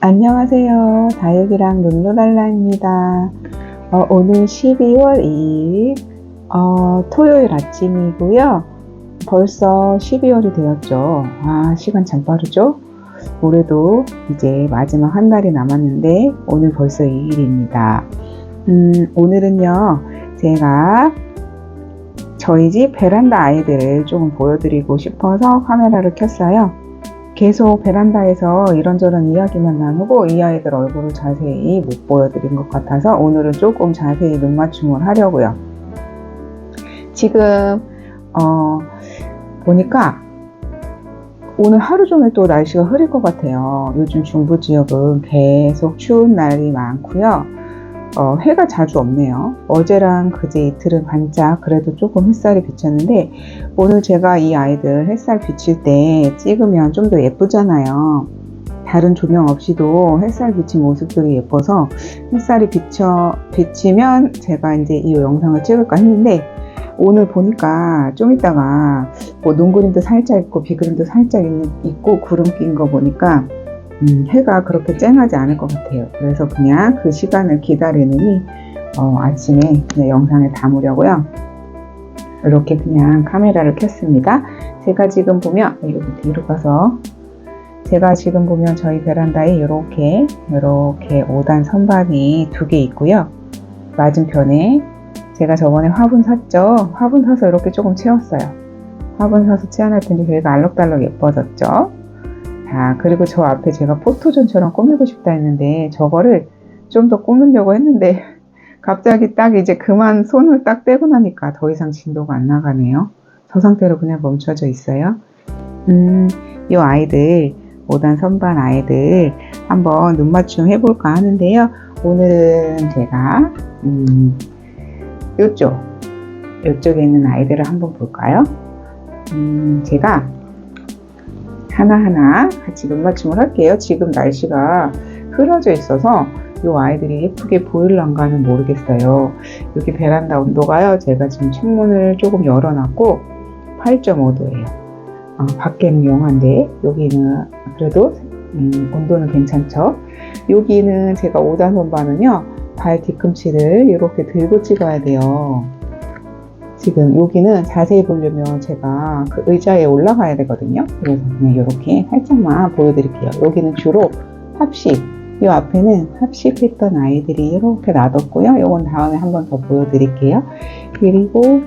안녕하세요. 다육이랑 룰루랄라입니다. 어, 오늘 12월 2일 어, 토요일 아침이고요. 벌써 12월이 되었죠. 아, 시간 참 빠르죠? 올해도 이제 마지막 한 달이 남았는데 오늘 벌써 2일입니다. 음, 오늘은요. 제가 저희 집 베란다 아이들을 조금 보여드리고 싶어서 카메라를 켰어요. 계속 베란다에서 이런저런 이야기만 나누고 이 아이들 얼굴을 자세히 못 보여드린 것 같아서 오늘은 조금 자세히 눈 맞춤을 하려고요. 지금 어, 보니까 오늘 하루 종일 또 날씨가 흐릴 것 같아요. 요즘 중부 지역은 계속 추운 날이 많고요. 어, 해가 자주 없네요. 어제랑 그제 이틀은 반짝 그래도 조금 햇살이 비쳤는데 오늘 제가 이 아이들 햇살 비칠 때 찍으면 좀 더 예쁘잖아요. 다른 조명 없이도 햇살 비친 모습들이 예뻐서 햇살이 비쳐, 비치면 제가 이제 이 영상을 찍을까 했는데 오늘 보니까 좀 이따가 뭐 눈 그림도 살짝 있고 비 그림도 살짝 있고 구름 낀 거 보니까 음, 해가 그렇게 쨍하지 않을 것 같아요. 그래서 그냥 그 시간을 기다리느니 어, 아침에 그냥 영상에 담으려고요. 이렇게 그냥 카메라를 켰습니다. 제가 지금 보면 여기 뒤로 가서 제가 지금 보면 저희 베란다에 이렇게 이렇게 5단 선반이 두 개 있고요. 맞은편에 제가 저번에 화분 샀죠. 화분 사서 이렇게 조금 채웠어요. 화분 사서 채워놨더니 저희가 알록달록 예뻐졌죠. 자, 그리고 저 앞에 제가 포토존처럼 꾸미고 싶다 했는데 저거를 좀 더 꾸미려고 했는데 갑자기 딱 이제 그만 손을 딱 떼고 나니까 더 이상 진도가 안 나가네요. 저 상태로 그냥 멈춰져 있어요. 음, 이 아이들, 5단 선반 아이들 한번 눈 맞춤 해볼까 하는데요. 오늘은 제가, 음, 요쪽, 요쪽에 있는 아이들을 한번 볼까요? 음, 제가 하나하나 같이 눈 맞춤을 할게요. 지금 날씨가 흐려져 있어서 이 아이들이 예쁘게 보일란가는 모르겠어요. 여기 베란다 온도가요. 제가 지금 창문을 조금 열어놨고 8.5도예요. 어, 밖에는 영하인데 여기는 그래도 음, 온도는 괜찮죠. 여기는 제가 5단 선반은요. 발 뒤꿈치를 이렇게 들고 찍어야 돼요. 지금 여기는 자세히 보려면 제가 그 의자에 올라가야 되거든요. 그래서 그냥 이렇게 살짝만 보여드릴게요. 여기는 주로 합식, 이 앞에는 합식했던 아이들이 이렇게 놔뒀고요. 이건 다음에 한 번 더 보여드릴게요. 그리고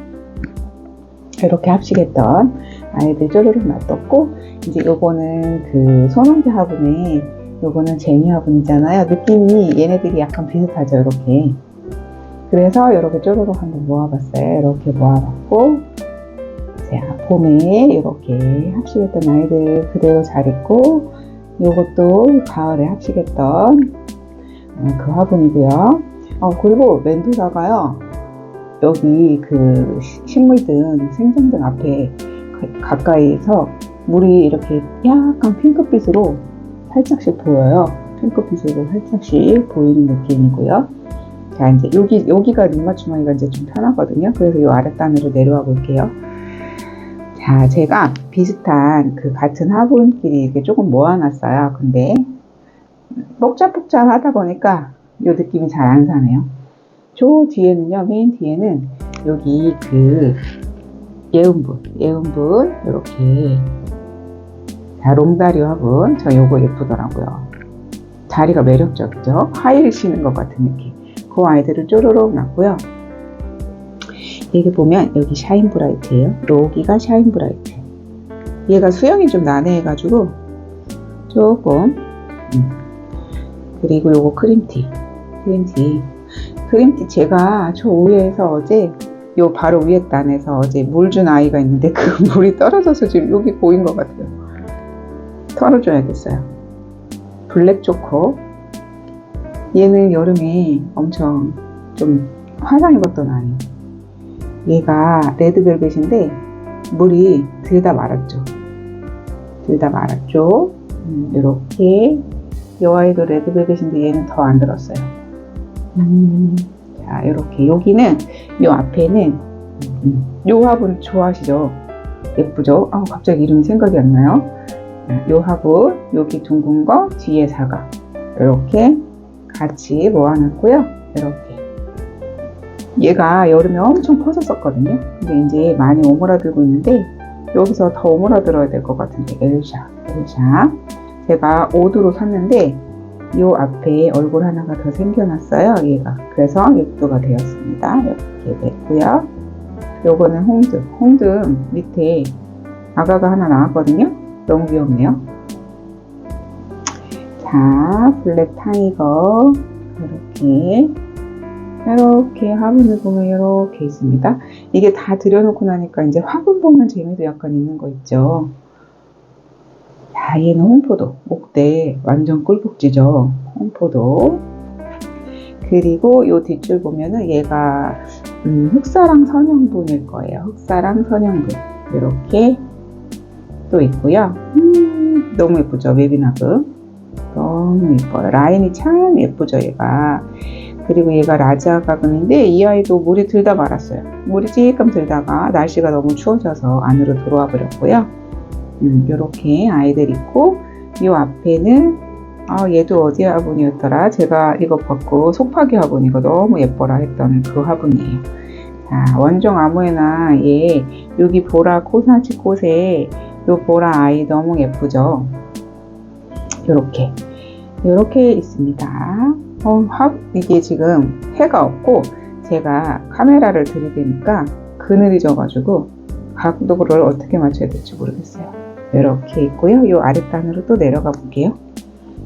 이렇게 합식했던 아이들 쪼르륵 놔뒀고 이제 요거는 그 손원기 화분에 요거는 제니 화분이잖아요. 느낌이 얘네들이 약간 비슷하죠. 이렇게 그래서 이렇게 쪼르륵 한번 모아봤어요. 이렇게 모아봤고, 자, 봄에 이렇게 합식했던 아이들 그대로 잘 있고, 이것도 가을에 합식했던 어, 그 화분이고요. 어, 그리고 멘토사가요, 여기 그 식물등, 생정등 앞에 가까이서 물이 이렇게 약간 핑크빛으로 살짝씩 보여요. 핑크빛으로 살짝씩 보이는 느낌이고요. 자, 이제 여기, 여기가 눈맞춤하기가 이제 좀 편하거든요. 그래서 이 아랫단으로 내려와 볼게요. 자, 제가 비슷한 그 같은 화분끼리 이렇게 조금 모아놨어요. 근데 복잡복잡 하다 보니까 이 느낌이 잘 안 사네요. 저 뒤에는요, 메인 뒤에는 여기 그 예운분, 예운분, 이렇게 자, 롱다리 화분. 저 요거 예쁘더라고요. 자리가 매력적이죠? 하이를 신는 것 같은 느낌. 그 아이들을 쪼르륵 놨고요. 여기 보면 여기 샤인 브라이트예요. 여기가 샤인 브라이트. 얘가 수영이 좀 난해해가지고 조금 음. 그리고 요거 크림티 크림티 크림티 제가 저 위에서 어제 요 바로 위에 단에서 어제 물 준 아이가 있는데 그 물이 떨어져서 지금 여기 보인 것 같아요. 털어줘야겠어요. 블랙 초코 얘는 여름에 엄청 좀 화상 입었던 아이. 얘가 레드벨벳인데 물이 들다 말았죠. 들다 말았죠. 음, 이렇게 이 아이도 레드벨벳인데 얘는 더 안 들었어요. 음, 자 이렇게 여기는 이 앞에는 음, 요 화분 좋아하시죠? 예쁘죠? 아 갑자기 이름이 생각이 안 나요. 요 화분 여기 둥근 거 뒤에 사각 이렇게 같이 모아놨고요. 이렇게 얘가 여름에 엄청 퍼졌었거든요. 근데 이제 많이 오므라들고 있는데 여기서 더 오므라들어야 될 것 같은데 엘샤, 엘샤. 제가 5두로 샀는데 요 앞에 얼굴 하나가 더 생겨났어요. 얘가. 그래서 6두가 되었습니다. 이렇게 됐고요. 요거는 홍등. 홍등 밑에 아가가 하나 나왔거든요. 너무 귀엽네요. 자, 블랙 타이거. 이렇게. 이렇게 화분을 보면 이렇게 있습니다. 이게 다 들여놓고 나니까 이제 화분 보는 재미도 약간 있는 거 있죠. 자, 얘는 홍포도. 목대 완전 꿀복지죠. 홍포도. 그리고 요 뒷줄 보면은 얘가 음, 흑사랑 선형분일 거예요. 흑사랑 선형분. 이렇게 또 있고요. 음, 너무 예쁘죠. 웨비나브. 너무 예뻐요. 라인이 참 예쁘죠. 얘가. 그리고 얘가 라자 가금인데 이 아이도 물이 들다 말았어요. 물이 찔끔 들다가 날씨가 너무 추워져서 안으로 들어와 버렸고요. 음, 요렇게 아이들 있고 요 앞에는 아 얘도 어디 화분이었더라. 제가 이거 벗고 속파기 화분 이거 너무 예뻐라 했던 그 화분이에요. 자 원종 아무에나 얘 여기 보라 코사지 꽃에 요 보라 아이 너무 예쁘죠. 요렇게 요렇게 있습니다. 어, 화, 이게 지금 해가 없고 제가 카메라를 들이대니까 그늘이 져가지고 각도를 어떻게 맞춰야 될지 모르겠어요. 이렇게 있고요. 이 아랫단으로 또 내려가 볼게요.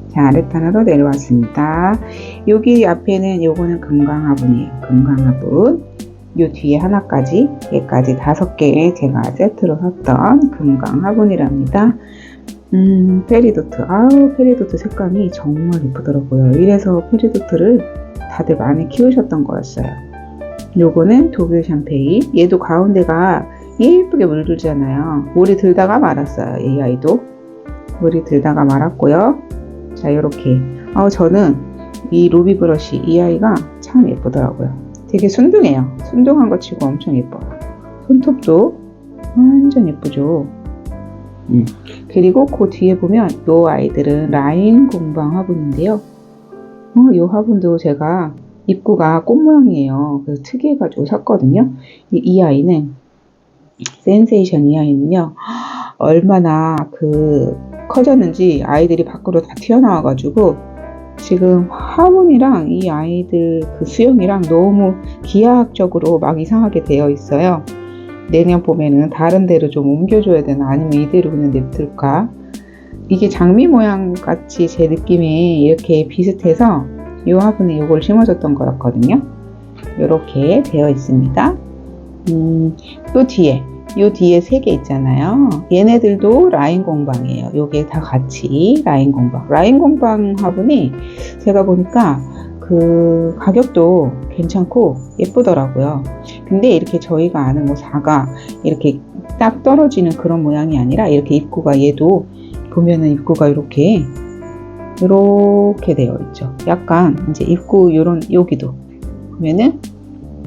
자, 아랫단으로 내려왔습니다. 여기 앞에는 요거는 금강화분이에요. 금강화분. 요 뒤에 하나까지, 얘까지 다섯 개 제가 세트로 샀던 금강화분이랍니다. 음, 페리도트. 아우, 페리도트 색감이 정말 예쁘더라고요. 이래서 페리도트를 다들 많이 키우셨던 거였어요. 요거는 독일 샴페인. 얘도 가운데가 예쁘게 물들잖아요. 물이 들다가 말았어요. 이 아이도. 물이 들다가 말았고요. 자, 요렇게. 어, 저는 이 루비 브러쉬, 이 아이가 참 예쁘더라고요. 되게 순둥해요. 순둥한 거 치고 엄청 예뻐요. 손톱도 완전 예쁘죠. 음. 그리고 그 뒤에 보면 요 아이들은 라인 공방 화분인데요. 어, 요 화분도 제가 입구가 꽃 모양이에요. 그래서 특이해가지고 샀거든요. 이, 이 아이는 센세이션 이 아이는요. 얼마나 그 커졌는지 아이들이 밖으로 다 튀어나와가지고 지금 화분이랑 이 아이들 그 수영이랑 너무 기하학적으로 막 이상하게 되어 있어요. 내년 봄에는 다른 데로 좀 옮겨줘야 되나 아니면 이대로 그냥 냅둘까? 이게 장미 모양 같이 제 느낌이 이렇게 비슷해서 이 화분에 이걸 심어줬던 거였거든요. 이렇게 되어 있습니다. 음, 또 뒤에 요 뒤에 세 개 있잖아요. 얘네들도 라인 공방이에요. 요게 다 같이 라인 공방. 라인 공방 화분이 제가 보니까 그 가격도 괜찮고 예쁘더라고요. 근데 이렇게 저희가 아는 뭐 사과 이렇게 딱 떨어지는 그런 모양이 아니라 이렇게 입구가 얘도 보면은 입구가 이렇게 이렇게 되어 있죠. 약간 이제 입구 요런 여기도 보면은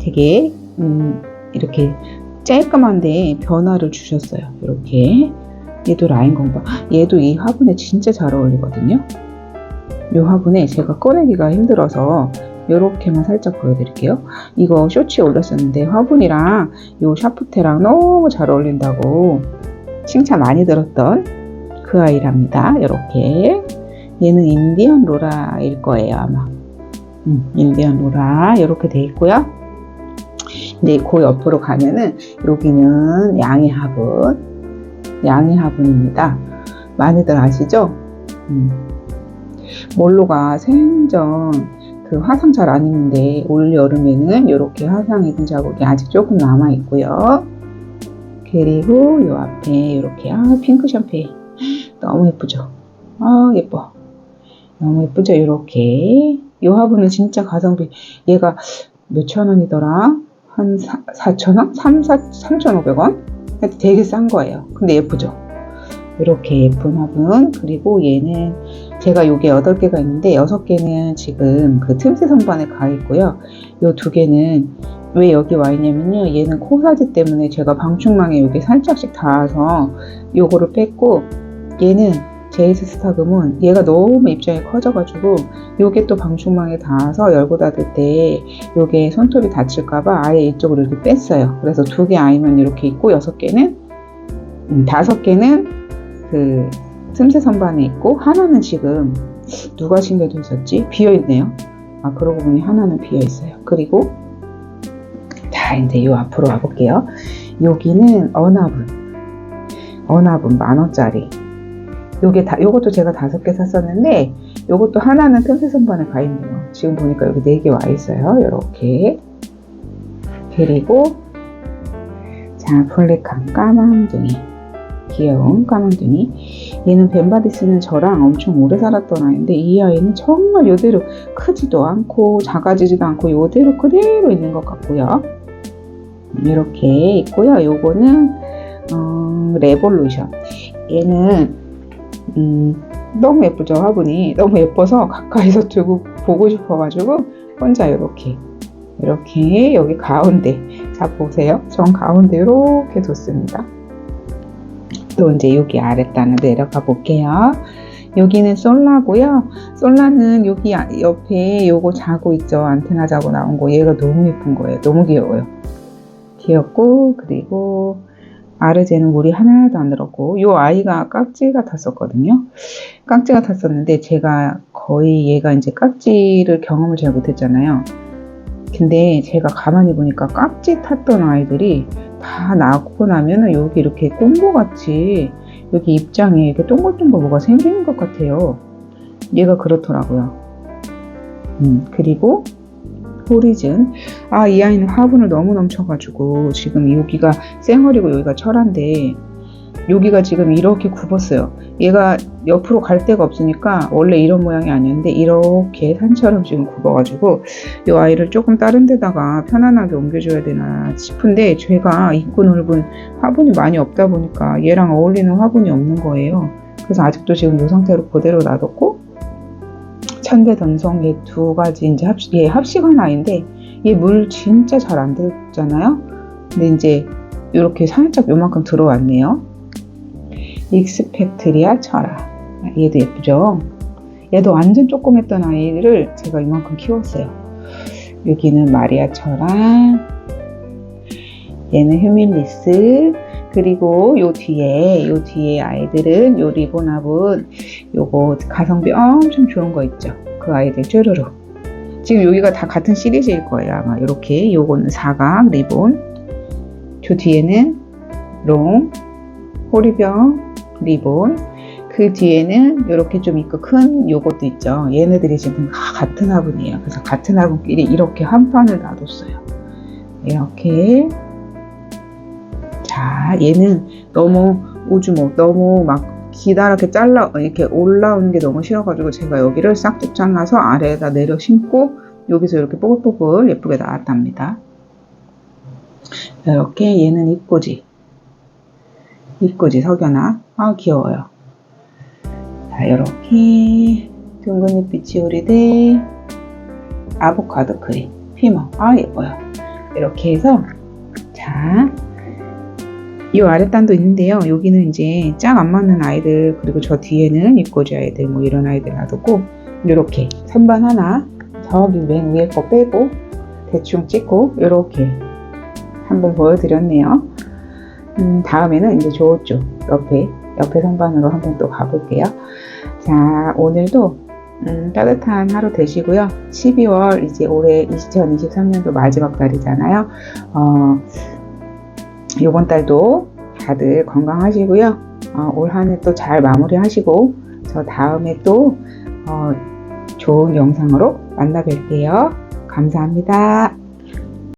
되게 음 이렇게 쬐끔한데 변화를 주셨어요. 이렇게 얘도 라인 공방 얘도 이 화분에 진짜 잘 어울리거든요. 이 화분에 제가 꺼내기가 힘들어서 이렇게만 살짝 보여드릴게요. 이거 쇼츠에 올렸었는데 화분이랑 이 샤프테랑 너무 잘 어울린다고 칭찬 많이 들었던 그 아이랍니다. 이렇게 얘는 인디언 로라일 거예요 아마. 음, 인디언 로라 이렇게 돼 있고요. 근데 그 옆으로 가면은 여기는 양의 화분, 양의 화분입니다. 많이들 아시죠? 음. 몰로가 생전 그 화상 잘 안 입는데 올 여름에는 이렇게 화상 입은 자국이 아직 조금 남아 있고요. 그리고 요 앞에 이렇게 아 핑크 샴페인 너무 예쁘죠? 아 예뻐. 너무 예쁘죠? 이렇게 이 화분은 진짜 가성비 얘가 몇 천 원이더라? 한 4 천 원? 3, 4, 3,500원? 되게 싼 거예요. 근데 예쁘죠? 이렇게 예쁜 화분 그리고 얘는 제가 요게 8개가 있는데 6개는 지금 그 틈새 선반에 가 있고요 요 두 개는 왜 여기 와 있냐면요 얘는 코사지 때문에 제가 방충망에 여기 살짝씩 닿아서 요거를 뺐고 얘는 제이스 스타금은 얘가 너무 입장이 커져가지고 요게 또 방충망에 닿아서 열고 닫을 때 요게 손톱이 다칠까봐 아예 이쪽으로 이렇게 뺐어요. 그래서 두 개 아이만 이렇게 있고 여섯 개는 음, 다섯 개는 그 틈새 선반에 있고 하나는 지금 누가 침대도 있었지? 비어 있네요. 아 그러고 보니 하나는 비어 있어요. 그리고 자 이제 요 앞으로 와볼게요. 여기는 어나분 어나분 만 원짜리. 요게 다 요것도 제가 다섯 개 샀었는데 요것도 하나는 틈새 선반에 가 있네요. 지금 보니까 여기 네 개 와 있어요. 요렇게 그리고 자 블랙한 까망둥이 귀여운 까망둥이 얘는 벤바디스는 저랑 엄청 오래 살았던 아이인데 이 아이는 정말 요대로 크지도 않고 작아지지도 않고 요대로 그대로 있는 것 같고요. 이렇게 있고요. 요거는 어, 레볼루션. 얘는 음, 너무 예쁘죠 화분이 너무 예뻐서 가까이서 두고 보고 싶어가지고 혼자 이렇게 이렇게 여기 가운데 자 보세요. 전 가운데 이렇게 뒀습니다. 또 이제 여기 아랫단을 내려가 볼게요. 여기는 솔라고요. 솔라는 여기 아- 옆에 요거 자고 있죠. 안테나 자고 나온 거. 얘가 너무 예쁜 거예요. 너무 귀여워요. 귀엽고 그리고 아르제는 물이 하나도 안 들었고 요 아이가 깍지가 탔었거든요. 깍지가 탔었는데 제가 거의 얘가 이제 깍지를 경험을 잘 못했잖아요. 근데 제가 가만히 보니까 깍지 탔던 아이들이 다 낳고 나면은 여기 이렇게 꼼보같이 여기 입장에 이렇게 동글동글 뭐가 생기는 것 같아요. 얘가 그렇더라고요. 음, 그리고 호리즌. 아, 이 아이는 화분을 너무 넘쳐가지고 지금 여기가 쌩얼이고 여기가 철한데 여기가 지금 이렇게 굽었어요. 얘가 옆으로 갈 데가 없으니까 원래 이런 모양이 아니었는데 이렇게 산처럼 지금 굽어가지고 이 아이를 조금 다른 데다가 편안하게 옮겨줘야 되나 싶은데 제가 입고 넓은 화분이 많이 없다 보니까 얘랑 어울리는 화분이 없는 거예요. 그래서 아직도 지금 이 상태로 그대로 놔뒀고 천대 던성 얘 두 가지 이제 합식, 얘 합식한 아이인데 얘 물 진짜 잘 안 들잖아요. 근데 이제 이렇게 살짝 요만큼 들어왔네요. 익스펙트리아 철아. 얘도 예쁘죠? 얘도 완전 조그맸던 아이를 제가 이만큼 키웠어요. 여기는 마리아 철아. 얘는 휴밀리스. 그리고 요 뒤에, 요 뒤에 아이들은 요 리본합은 요거 가성비 엄청 좋은 거 있죠. 그 아이들 쭈루루. 지금 여기가 다 같은 시리즈일 거예요. 아마 이렇게. 요거는 사각 리본. 저 뒤에는 롱, 호리병, 리본. 그 뒤에는 이렇게 좀 있고 큰 요것도 있죠. 얘네들이 지금 다 같은 화분이에요. 그래서 같은 화분끼리 이렇게 한 판을 놔뒀어요. 이렇게. 자, 얘는 너무 오주목, 너무 막 기다랗게 잘라, 이렇게 올라오는 게 너무 싫어가지고 제가 여기를 싹둑 잘라서 아래에다 내려 심고 여기서 이렇게 뽀글뽀글 예쁘게 나왔답니다. 이렇게 얘는 입꼬지. 입꼬지 석연아. 아, 귀여워요. 자, 이렇게 둥근 잎빛이 오리대 아보카도 크림 피머. 아, 예뻐요. 이렇게 해서 자, 이 아랫단도 있는데요. 여기는 이제 짝 안 맞는 아이들 그리고 저 뒤에는 입꼬지 아이들 뭐 이런 아이들 놔두고 이렇게 선반 하나 저기 맨 위에 거 빼고 대충 찍고 이렇게 한번 보여드렸네요. 음, 다음에는 이제 저쪽 옆에 옆에 선반으로 한번 또 가볼게요. 자 오늘도 음, 따뜻한 하루 되시고요. 12월 이제 올해 2023년도 마지막 달이잖아요. 어, 이번 달도 다들 건강하시고요. 어, 올 한 해 또 잘 마무리하시고 저 다음에 또 어, 좋은 영상으로 만나 뵐게요. 감사합니다.